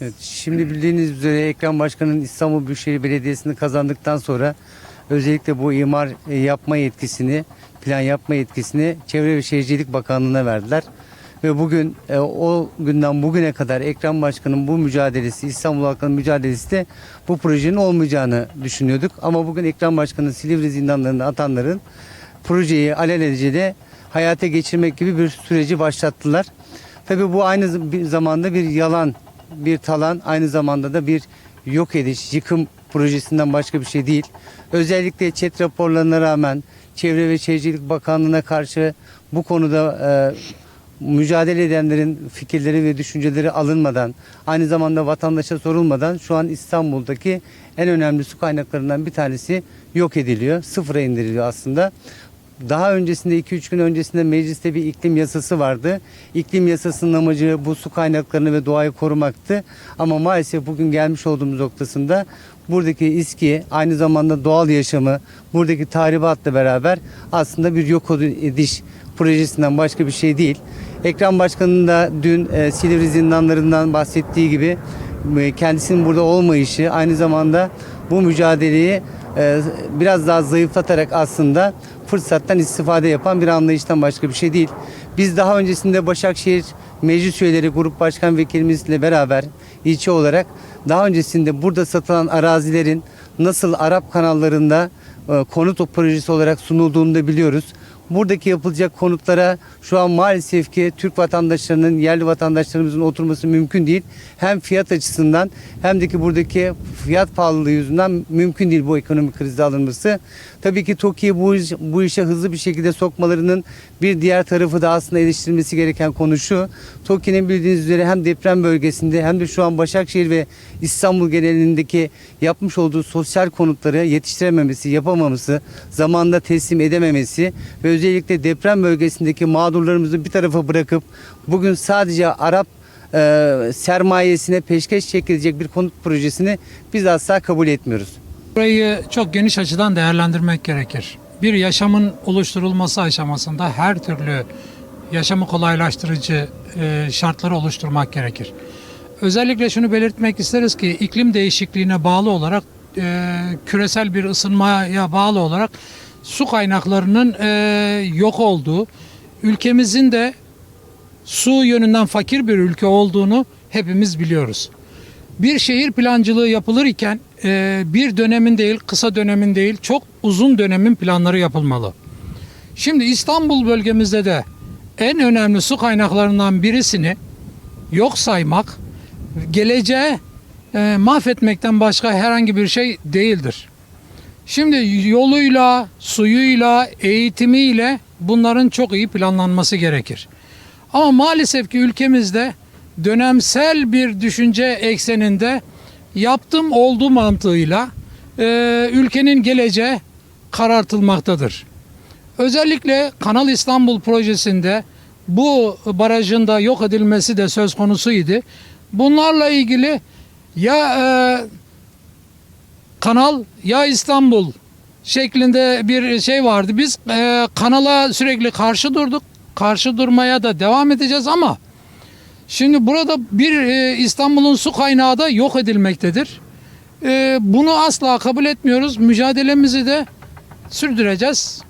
Evet, şimdi bildiğiniz üzere Ekrem Başkan'ın İstanbul Büyükşehir Belediyesi'ni kazandıktan sonra özellikle bu imar e, yapma yetkisini, plan yapma yetkisini Çevre ve Şehircilik Bakanlığı'na verdiler. Ve bugün e, o günden bugüne kadar Ekrem Başkan'ın bu mücadelesi, İstanbul halkının mücadelesi de bu projenin olmayacağını düşünüyorduk. Ama bugün Ekrem Başkan'ın Silivri zindanlarında atanların projeyi alelacele hayata geçirmek gibi bir süreci başlattılar. Tabii bu aynı zamanda bir yalan, bir talan, aynı zamanda da bir yok ediş, yıkım projesinden başka bir şey değil. Özellikle chat raporlarına rağmen Çevre ve Şehircilik Bakanlığı'na karşı bu konuda e, mücadele edenlerin fikirleri ve düşünceleri alınmadan, aynı zamanda vatandaşa sorulmadan şu an İstanbul'daki en önemli su kaynaklarından bir tanesi yok ediliyor, sıfıra indiriliyor aslında. Daha öncesinde 2-3 gün öncesinde mecliste bir iklim yasası vardı. İklim yasasının amacı bu su kaynaklarını ve doğayı korumaktı. Ama maalesef bugün gelmiş olduğumuz noktasında buradaki İSKİ aynı zamanda doğal yaşamı, buradaki tahribatla beraber aslında bir yok ediş projesinden başka bir şey değil. Ekrem Başkan'ın da dün e, Silivri zindanlarından bahsettiği gibi e, kendisinin burada olmayışı aynı zamanda bu mücadeleyi biraz daha zayıflatarak aslında fırsattan istifade yapan bir anlayıştan başka bir şey değil. Biz daha öncesinde Başakşehir Meclis Üyeleri Grup Başkan Vekilimizle beraber ilçe olarak daha öncesinde burada satılan arazilerin nasıl Arap kanallarında e, konut projesi olarak sunulduğunu da biliyoruz. Buradaki yapılacak konutlara şu an maalesef ki Türk vatandaşlarının, yerli vatandaşlarımızın oturması mümkün değil. Hem fiyat açısından hem de ki buradaki fiyat pahalılığı yüzünden mümkün değil bu ekonomik krizde alınması. Tabii ki TOKİ'yi bu, iş- bu işe hızlı bir şekilde sokmalarının bir diğer tarafı da aslında eleştirilmesi gereken konu şu. TOKİ'nin bildiğiniz üzere hem deprem bölgesinde hem de şu an Başakşehir ve İstanbul genelindeki yapmış olduğu sosyal konutları yetiştirememesi, yapamaması, zamanda teslim edememesi ve özellikle deprem bölgesindeki mağdurlarımızı bir tarafa bırakıp bugün sadece Arap e, sermayesine peşkeş çekilecek bir konut projesini biz asla kabul etmiyoruz. Burayı çok geniş açıdan değerlendirmek gerekir. Bir yaşamın oluşturulması aşamasında her türlü yaşamı kolaylaştırıcı e, şartları oluşturmak gerekir. Özellikle şunu belirtmek isteriz ki iklim değişikliğine bağlı olarak e, küresel bir ısınmaya bağlı olarak su kaynaklarının e, yok olduğu, ülkemizin de su yönünden fakir bir ülke olduğunu hepimiz biliyoruz. Bir şehir plancılığı yapılır iken e, bir dönemin değil, kısa dönemin değil, çok uzun dönemin planları yapılmalı. Şimdi İstanbul bölgemizde de en önemli su kaynaklarından birisini yok saymak, geleceğe e, mahvetmekten başka herhangi bir şey değildir. Şimdi yoluyla, suyuyla, eğitimiyle bunların çok iyi planlanması gerekir. Ama maalesef ki ülkemizde dönemsel bir düşünce ekseninde yaptım oldu mantığıyla e, ülkenin geleceği karartılmaktadır. Özellikle Kanal İstanbul projesinde bu barajın da yok edilmesi de söz konusuydu. Bunlarla ilgili ya e, kanal ya İstanbul şeklinde bir şey vardı. Biz e, kanala sürekli karşı durduk. Karşı durmaya da devam edeceğiz ama şimdi burada bir e, İstanbul'un su kaynağı da yok edilmektedir. E, bunu asla kabul etmiyoruz. Mücadelemizi de sürdüreceğiz.